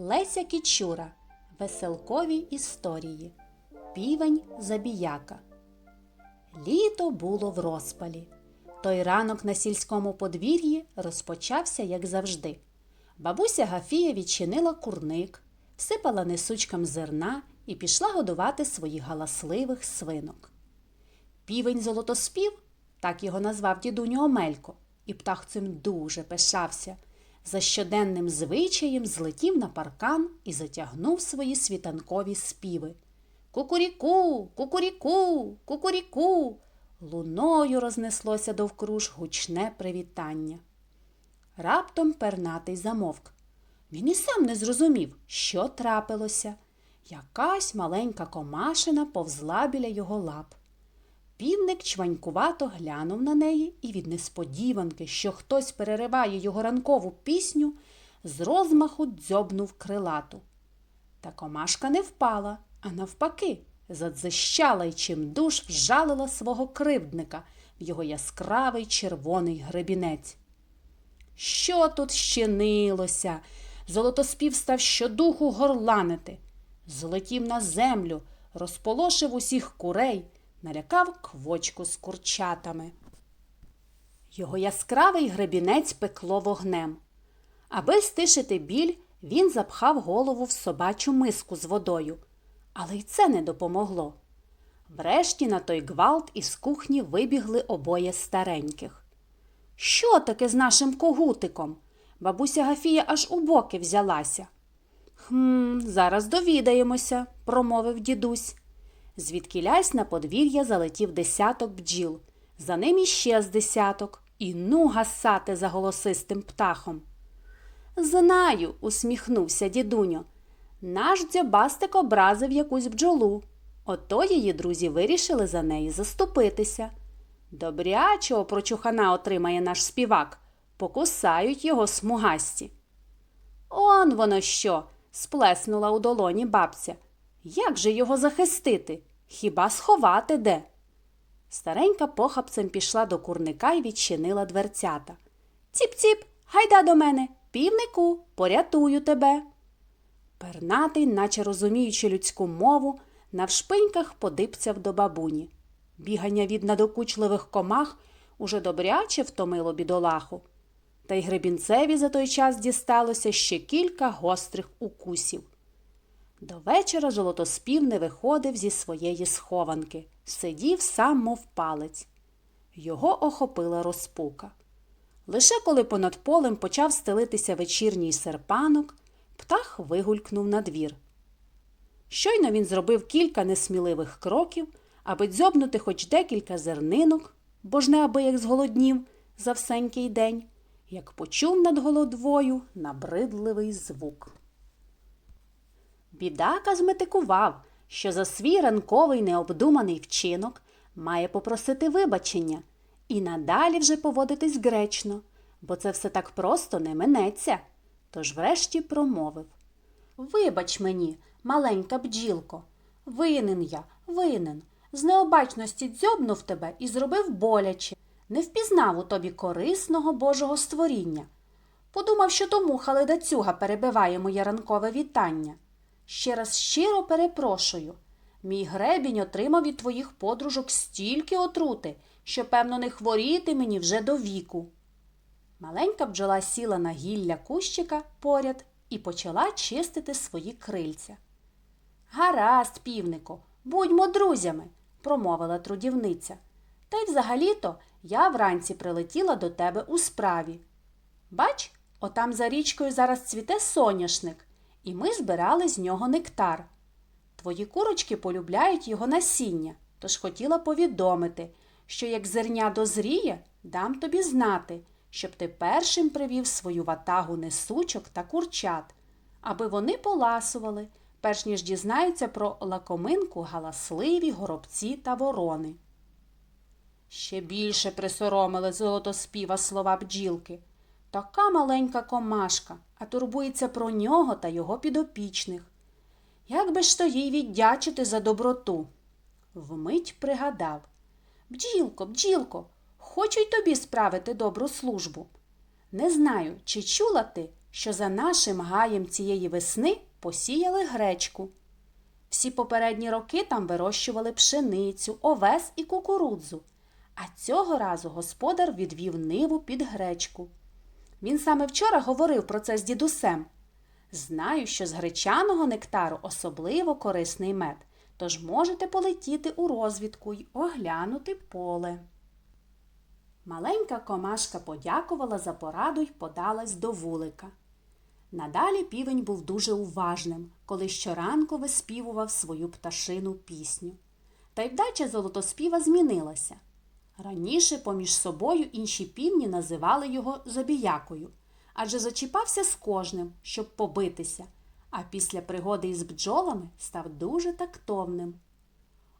Леся Кічура. Веселкові історії. Півень забіяка. Літо було в розпалі. Той ранок на сільському подвір'ї розпочався, як завжди. Бабуся Гафія відчинила курник, всипала несучкам зерна і пішла годувати своїх галасливих свинок. Півень золотоспів, так його назвав дідуню Омелько, і птах цим дуже пишався. За щоденним звичаєм злетів на паркан і затягнув свої світанкові співи. Кукуріку, кукуріку, кукуріку. Луною рознеслося довкруж гучне привітання. Раптом пернатий замовк. Він і сам не зрозумів, що трапилося. Якась маленька комашина повзла біля його лап. Півник чванькувато глянув на неї і від несподіванки, що хтось перериває його ранкову пісню, з розмаху дзьобнув крилату. Та комашка не впала, а навпаки, задзищала й чимдуж вжалила свого кривдника в його яскравий червоний гребінець. Що тут щинилося? Золотоспів став щодуху горланити. Злетів на землю, розполошив усіх курей, налякав квочку з курчатами. Його яскравий гребінець пекло вогнем. Аби стишити біль, він запхав голову в собачу миску з водою, але й це не допомогло. Врешті на той гвалт із кухні вибігли обоє стареньких. Що таке з нашим когутиком? Бабуся Гафія аж у боки взялася. Хм, зараз довідаємося, промовив дідусь. Звідкілясь на подвір'я залетів десяток бджіл, за ним іще з десяток, і ну гасати за голосистим птахом. Знаю, усміхнувся дідуньо. Наш дзьобастик образив якусь бджолу. Ото її друзі вирішили за неї заступитися. Добрячого прочухана отримає наш співак, покусають його смугасті. Он воно що? сплеснула у долоні бабця. Як же його захистити? Хіба сховати де? Старенька похапцем пішла до курника і відчинила дверцята. Ціп-ціп, гайда до мене, півнику, порятую тебе. Пернатий, наче розуміючи людську мову, навшпиньках подипцяв до бабуні. Бігання від надокучливих комах уже добряче втомило бідолаху. Та й гребінцеві за той час дісталося ще кілька гострих укусів. До вечора золотоспів не виходив зі своєї схованки, сидів сам, мов палець. Його охопила розпука. Лише коли понад полем почав стелитися вечірній серпанок, птах вигулькнув на двір. Щойно він зробив кілька несміливих кроків, аби дзьобнути хоч декілька зернинок, бо ж не аби як зголоднів за всенький день, як почув над головою набридливий звук. Бідака зметикував, що за свій ранковий необдуманий вчинок має попросити вибачення і надалі вже поводитись гречно, бо це все так просто не минеться. Тож врешті промовив Вибач мені, маленька бджілко, винен я, винен. З необачності дзьобнув тебе і зробив боляче, не впізнав у тобі корисного Божого створіння. Подумав, що тому халидацюга перебиває моє ранкове вітання. Ще раз щиро перепрошую. Мій гребінь отримав від твоїх подружок стільки отрути, що, певно, не хворіти мені вже до віку. Маленька бджола сіла на гілля кущика поряд і почала чистити свої крильця. Гаразд, півнику, будьмо друзями, промовила трудівниця. Та й взагалі-то я вранці прилетіла до тебе у справі. Бач, отам за річкою зараз цвіте соняшник, і ми збирали з нього нектар. Твої курочки полюбляють його насіння, тож хотіла повідомити, що як зерня дозріє, дам тобі знати, щоб ти першим привів свою ватагу несучок та курчат, аби вони поласували, перш ніж дізнаються про лакоминку галасливі горобці та ворони. Ще більше присоромили золотоспіва слова бджілки. Така маленька комашка, а турбується про нього та його підопічних. Як би ж то їй віддячити за доброту? Вмить пригадав Бджілко, бджілко, хочу й тобі справити добру службу. Не знаю, чи чула ти, що за нашим гаєм цієї весни посіяли гречку. Всі попередні роки там вирощували пшеницю, овес і кукурудзу, а цього разу господар відвів ниву під гречку. Він саме вчора говорив про це з дідусем. Знаю, що з гречаного нектару особливо корисний мед, тож можете полетіти у розвідку й оглянути поле. Маленька комашка подякувала за пораду й подалась до вулика. Надалі півень був дуже уважним, коли щоранку виспівував свою пташину пісню. Та й вдача золотоспіва змінилася. Раніше поміж собою інші півні називали його забіякою, адже зачіпався з кожним, щоб побитися, а після пригоди із бджолами став дуже тактовним.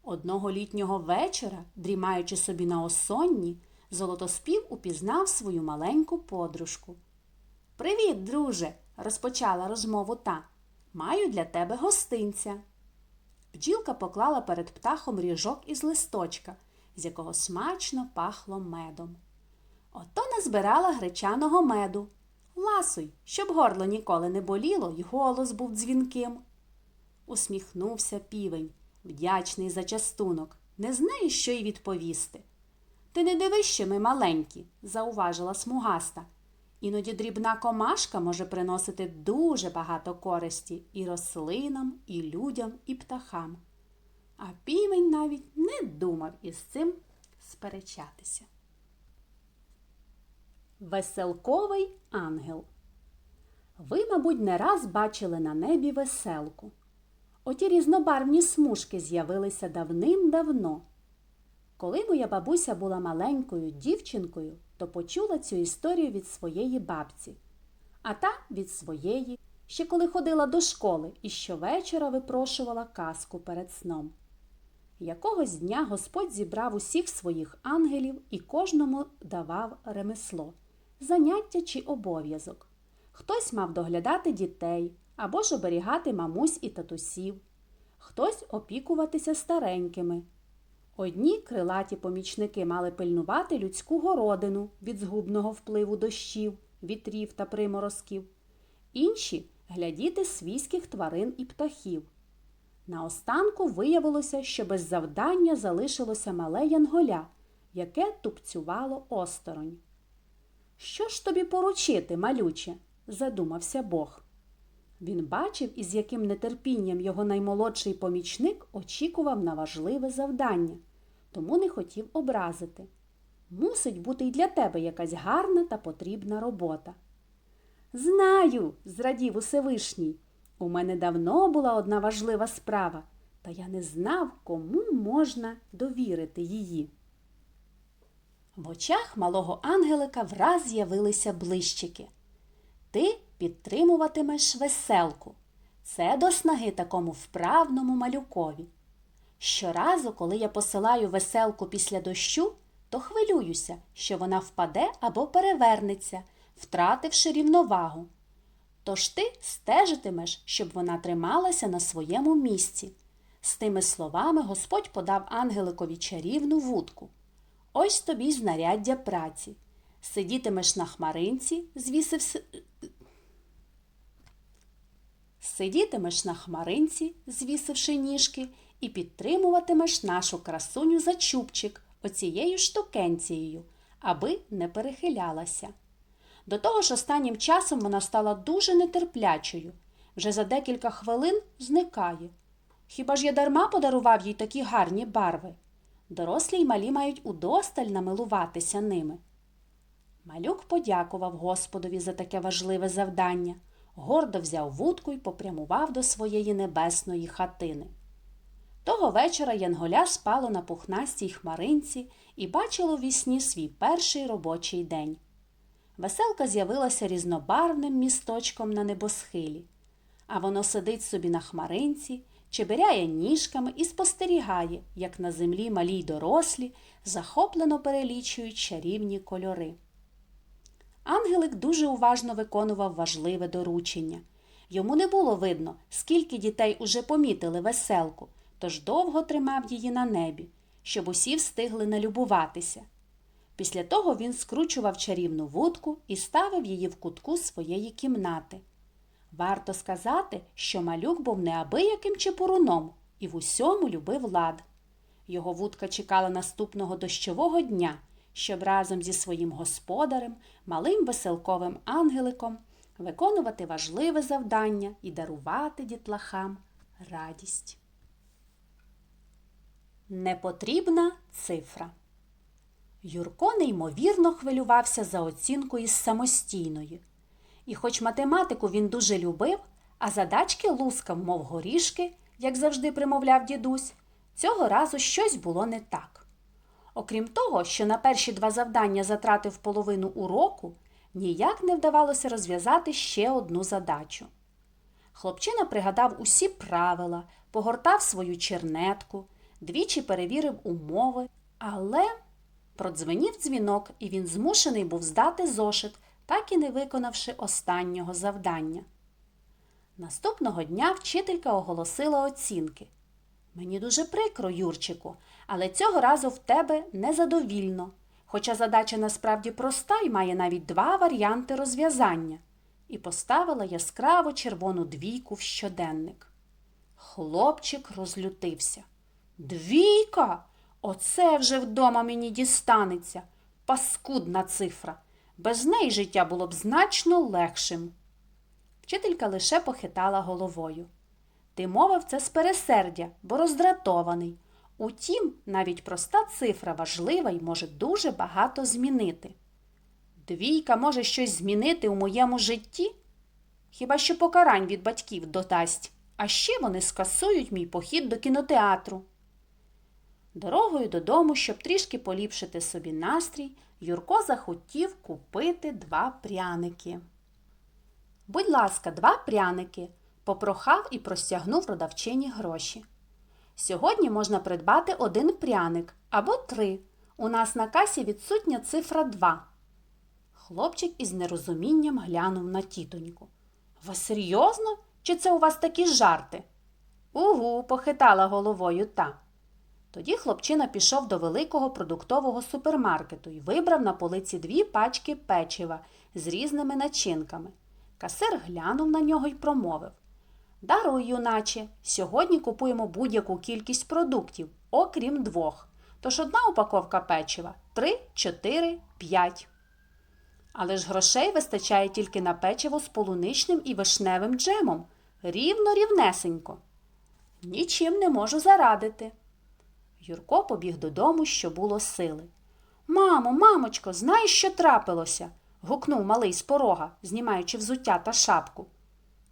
Одного літнього вечора, дрімаючи собі на осонні, золотоспів упізнав свою маленьку подружку. Привіт, друже, розпочала розмову та. Маю для тебе гостинця. Бджілка поклала перед птахом ріжок із листочка, з якого смачно пахло медом. Ото назбирала гречаного меду. Ласуй, щоб горло ніколи не боліло й голос був дзвінким. Усміхнувся півень, вдячний за частунок, не знає, що й відповісти. Ти не дивись, що ми маленькі, зауважила смугаста. Іноді дрібна комашка може приносити дуже багато користі і рослинам, і людям, і птахам. А півень навіть не думав із цим сперечатися. Веселковий ангел. Ви, мабуть, не раз бачили на небі веселку. Оті різнобарвні смужки з'явилися давним-давно. Коли моя бабуся була маленькою дівчинкою, то почула цю історію від своєї бабці, а та від своєї, ще коли ходила до школи і щовечора випрошувала казку перед сном. Якогось дня Господь зібрав усіх своїх ангелів і кожному давав ремесло, заняття чи обов'язок. Хтось мав доглядати дітей або ж оберігати мамусь і татусів, хтось опікуватися старенькими. Одні крилаті помічники мали пильнувати людську городину від згубного впливу дощів, вітрів та приморозків, інші глядіти свійських тварин і птахів. Наостанку виявилося, що без завдання залишилося мале янголя, яке тупцювало осторонь. Що ж тобі поручити, малюче? задумався Бог. Він бачив, із яким нетерпінням його наймолодший помічник очікував на важливе завдання, тому не хотів образити. Мусить бути й для тебе якась гарна та потрібна робота. Знаю, зрадів Усевишній. У мене давно була одна важлива справа, та я не знав, кому можна довірити її. В очах малого ангелика враз з'явилися блищики. Ти підтримуватимеш веселку. Це до снаги такому вправному малюкові. Щоразу, коли я посилаю веселку після дощу, то хвилююся, що вона впаде або перевернеться, втративши рівновагу. Тож ти стежитимеш, щоб вона трималася на своєму місці. З тими словами Господь подав ангеликові чарівну вудку. Ось тобі знаряддя праці. Сидітимеш на хмаринці, звісивши... Сидітимеш на хмаринці, звісивши ніжки, і підтримуватимеш нашу красуню за чубчик оцією штукенцією, аби не перехилялася. До того ж, останнім часом вона стала дуже нетерплячою. Вже за декілька хвилин зникає. Хіба ж я дарма подарував їй такі гарні барви? Дорослі й малі мають удосталь намилуватися ними. Малюк подякував Господові за таке важливе завдання, гордо взяв вудку й попрямував до своєї небесної хатини. Того вечора Янголя спало на пухнастій хмаринці і бачило вісні свій перший робочий день. Веселка з'явилася різнобарвним місточком на небосхилі, а воно сидить собі на хмаринці, чебиряє ніжками і спостерігає, як на землі малі й дорослі захоплено перелічують чарівні кольори. Ангелик дуже уважно виконував важливе доручення. Йому не було видно, скільки дітей уже помітили веселку, тож довго тримав її на небі, щоб усі встигли налюбуватися. Після того він скручував чарівну вудку і ставив її в кутку своєї кімнати. Варто сказати, що малюк був неабияким чепуруном і в усьому любив лад. Його вудка чекала наступного дощового дня, щоб разом зі своїм господарем, малим веселковим ангеликом, виконувати важливе завдання і дарувати дітлахам радість. Непотрібна цифра. Юрко неймовірно хвилювався за оцінку із самостійної. І хоч математику він дуже любив, а задачки лускав, мов горішки, як завжди примовляв дідусь, цього разу щось було не так. Окрім того, що на перші два завдання затратив половину уроку, ніяк не вдавалося розв'язати ще одну задачу. Хлопчина пригадав усі правила, погортав свою чернетку, двічі перевірив умови, але продзвенів дзвінок, і він змушений був здати зошит, так і не виконавши останнього завдання. Наступного дня вчителька оголосила оцінки. Мені дуже прикро, Юрчику, але цього разу в тебе незадовільно, хоча задача насправді проста і має навіть два варіанти розв'язання, і поставила яскраву червону двійку в щоденник. Хлопчик розлютився. Двійка? Оце вже вдома мені дістанеться. Паскудна цифра. Без неї життя було б значно легшим. Вчителька лише похитала головою. Ти мовив це з пересердя, бо роздратований. Утім, навіть проста цифра важлива і може дуже багато змінити. Двійка може щось змінити у моєму житті? Хіба що покарань від батьків додасть, а ще вони скасують мій похід до кінотеатру. Дорогою додому, щоб трішки поліпшити собі настрій, Юрко захотів купити два пряники. Будь ласка, два пряники, попрохав і простягнув продавчині гроші. Сьогодні можна придбати один пряник або три. У нас на касі відсутня цифра 2. Хлопчик із нерозумінням глянув на тітоньку. Ви серйозно? Чи це у вас такі жарти? Угу, похитала головою та. Тоді хлопчина пішов до великого продуктового супермаркету і вибрав на полиці дві пачки печива з різними начинками. Касир глянув на нього й промовив Даруй, юначе, сьогодні купуємо будь-яку кількість продуктів, окрім двох. Тож одна упаковка печива три, чотири, п'ять. Але ж грошей вистачає тільки на печиво з полуничним і вишневим джемом. Рівно рівнесенько. Нічим не можу зарадити. Юрко побіг додому, що було сили. Мамо, мамочко, знаєш, що трапилося? гукнув малий з порога, знімаючи взуття та шапку.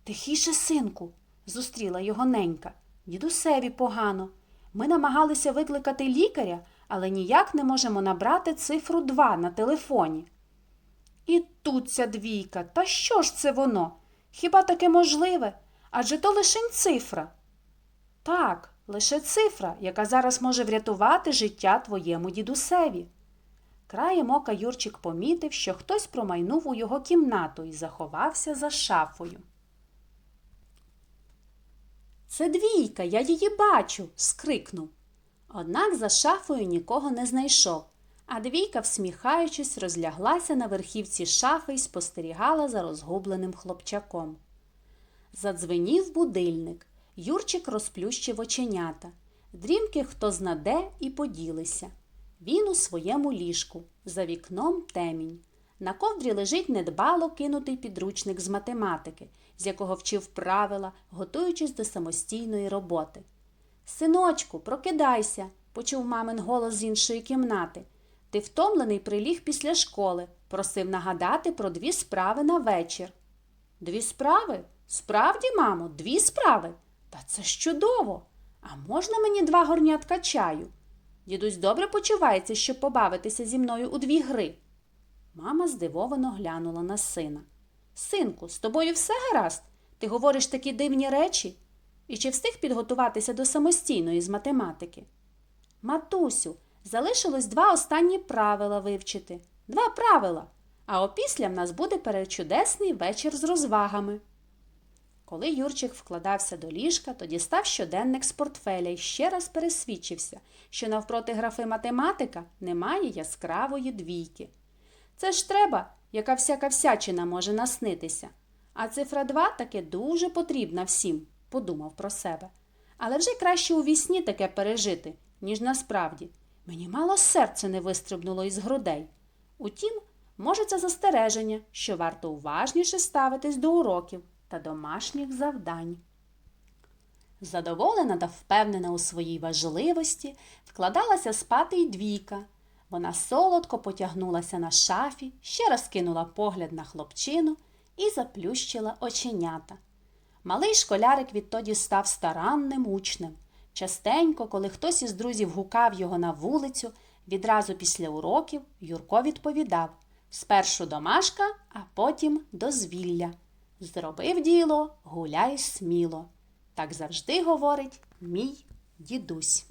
Тихіше, синку, зустріла його ненька. Дідусеві погано. Ми намагалися викликати лікаря, але ніяк не можемо набрати цифру 2 на телефоні. І тут ця двійка, та що ж це воно? Хіба таке можливе? Адже то лишень цифра. Так, лише цифра, яка зараз може врятувати життя твоєму дідусеві. Краєм ока Юрчик помітив, що хтось промайнув у його кімнату і заховався за шафою. Це двійка, я її бачу. скрикнув. Однак за шафою нікого не знайшов, а двійка, всміхаючись, розляглася на верхівці шафи і спостерігала за розгубленим хлопчаком. Задзвенів будильник. Юрчик розплющив оченята. Дрімки хто знаде і поділися. Він у своєму ліжку, за вікном темінь. На ковдрі лежить недбало кинутий підручник з математики, з якого вчив правила, готуючись до самостійної роботи. Синочку, прокидайся, почув мамин голос з іншої кімнати. Ти втомлений приліг після школи, просив нагадати про дві справи на вечір. Дві справи? Справді, мамо, дві справи? Та це ж чудово! А можна мені два горнятка чаю? Дідусь добре почувається, щоб побавитися зі мною у дві гри. Мама здивовано глянула на сина. Синку, з тобою все гаразд? Ти говориш такі дивні речі? І чи встиг підготуватися до самостійної з математики? Матусю, залишилось два останні правила вивчити. Два правила. А опісля в нас буде перечудесний вечір з розвагами. Коли Юрчик вкладався до ліжка, то дістав щоденник з портфеля і ще раз пересвідчився, що навпроти графи математика немає яскравої двійки. Це ж треба, яка всяка всячина може наснитися. А цифра 2 таки дуже потрібна всім, подумав про себе. Але вже краще у вісні таке пережити, ніж насправді. Мені мало серце не вистрибнуло із грудей. Утім, може, це застереження, що варто уважніше ставитись до уроків та домашніх завдань. Задоволена та впевнена у своїй важливості, вкладалася спати й двійка. Вона солодко потягнулася на шафі, ще раз кинула погляд на хлопчину і заплющила оченята. Малий школярик відтоді став старанним учнем. Частенько, коли хтось із друзів гукав його на вулицю, відразу після уроків Юрко відповідав спершу домашка, а потім дозвілля. Зробив діло, гуляй сміло. Так завжди говорить мій дідусь.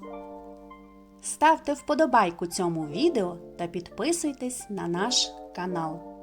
Ставте вподобайку цьому відео та підписуйтесь на наш канал.